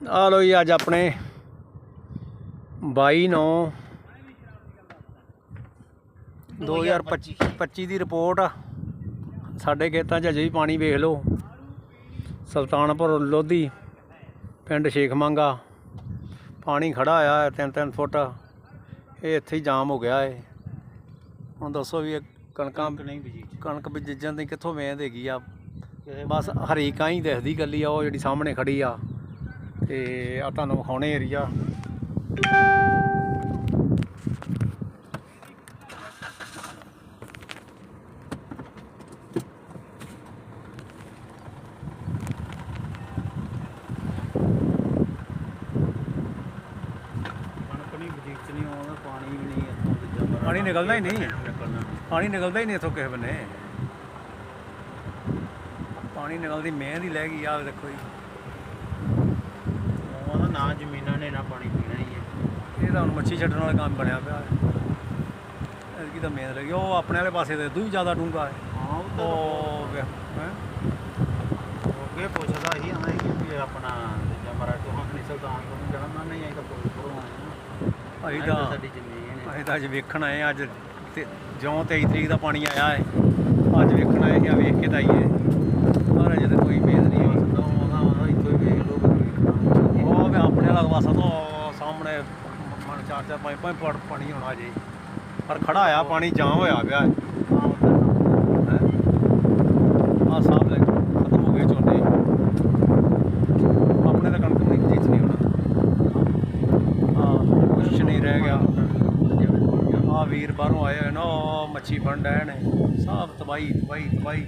ਆ ਲੋ ਜੀ ਅੱਜ ਆਪਣੇ 22 9 2025 25 ਦੀ ਰਿਪੋਰਟ ਆ। ਸਾਡੇ ਖੇਤਾਂ 'ਚ ਅਜੇ ਵੀ ਪਾਣੀ ਵੇਖ ਲਓ। ਸੁਲਤਾਨਪੁਰ ਲੋਧੀ ਪਿੰਡ ਸ਼ੇਖ ਮੰਗਾ। ਪਾਣੀ ਖੜਾ ਆਇਆ ਹੈ 3-3 ਫੁੱਟ। ਇਹ ਇੱਥੇ ਹੀ ਜਾਮ ਹੋ ਗਿਆ ਏ। ਹੁਣ ਦੱਸੋ ਵੀ ਇਹ ਕਣਕਾਂ ਨਹੀਂ ਬੀਜੀ। ਕਣਕ ਬੀਜਣ ਦੀ ਕਿੱਥੋਂ ਵੇਂਦ ਹੈਗੀ ਆ? ਬਸ ਹਰੀਕਾਂ ਹੀ ਦਿਖਦੀ ਗੱਲੀ ਆ ਉਹ ਜਿਹੜੀ ਸਾਹਮਣੇ ਖੜੀ ਆ। ਤੇ ਆ ਤੁਹਾਨੂੰ ਵਿਖਾਉਣੇ ਏਰੀਆ ਪਾਣੀ ਨਿਕਲਦਾ ਹੀ ਨਹੀਂ। ਪਾਣੀ ਨਿਕਲਦਾ ਹੀ ਨਹੀਂ ਇੱਥੋਂ ਕਿਸੇ ਬੰਨੇ। ਪਾਣੀ ਨਿਕਲਦੀ ਮਿਹਨਤ ਹੀ ਲੈ ਗਈ ਆ ਦੇਖੋ ਜੀ। ਨਾ ਜ਼ਮੀਨਾਂ ਨੇ ਨਾ ਪਾਣੀ ਪੀਣਾ ਹੀ ਹੈ। ਇਹ ਤਾਂ ਹੁਣ ਮੱਛੀ ਛੱਡਣ ਵਾਲਾ ਕੰਮ ਬਣਿਆ ਪਿਆ ਹੈ। ਐਤਕੀ ਤਾਂ ਮਿਹਨਤ ਲੱਗੀ। ਉਹ ਆਪਣੇ ਵਾਲੇ ਪਾਸੇ ਤੇ ਵੀ ਜ਼ਿਆਦਾ ਡੂੰਘਾ ਹੈ। ਹਾਂ ਉਹ ਉਹ ਵੇ- ਹੈਂ? ਅੱਗੇ ਪੁੱਛਦਾ ਹੀ ਆਂਦਾ ਕਿ ਵੀ ਆਪਣਾ ਜਮਰਾ ਤੋਂ ਹਮ ਨਹੀਂ ਸੁਲਤਾਨ ਤੋਂ ਜਾਣਾ। ਨਾ ਨਹੀਂ ਤਾਂ ਪੁੱਛ ਪੜੋ ਆਏ ਅਸੀਂ ਤਾਂ ਸਾਡੀ ਜ਼ਮੀਨ ਹੈ। ਅਸੀਂ ਤਾਂ ਅੱਜ ਵੇਖਣ ਆਏ ਹਾਂ, ਅੱਜ ਤੇ ਜਿਉਂ 23 ਤਰੀਕ ਦਾ ਪਾਣੀ ਆਇਆ ਹੈ ਅੱਜ ਵੇਖਣ ਆਏ ਕਿ ਵੇਖ ਕੇ ਤਾਂ ਆਈਏ ਪਰ ਅਜੇ ਤਾਂ ਕੋਈ ਮੇਦ ਨਹੀਂ ਹੋਈ ਤਾਂ ਉਹਦਾ ਉਹਦਾ ਇੱਥੋਂ ਹੀ ਵੇਖ ਲੋ ਉਹ ਵੀ ਆਪਣੇ ਵਾਲਾ ਪਾਸਾ ਤੋਂ ਸਾਹਮਣੇ ਮਨ ਚਾਰ ਚਾਰ ਪੰਜ ਪੰਜ ਫੁੱਟ ਪਾਣੀ ਹੋਣਾ ਜੇ। ਪਰ ਖੜਾ ਆ, ਪਾਣੀ ਜਾਮ ਹੋਇਆ ਪਿਆ। ਆ ਸਾਹਬ ਲੈ, ਖਤਮ ਹੋ ਗਏ ਝੋਨੇ। ਆਪਣੇ ਤਾਂ ਕਣਕ ਨਹੀਂ ਜੀਤ ਨਹੀਂ ਹੋਣਾ। ਆ ਕੁਛ ਨਹੀਂ ਰਹਿ ਗਿਆ। ਆ ਵੀਰ ਬਾਹਰੋਂ ਆਏ ਹੋਏ ਨਾ ਮੱਛੀ ਫੰਡ ਆਏ ਨੇ। ਸਭ ਤਬਾਈ ਤਬਾਈ ਤਬਾਈ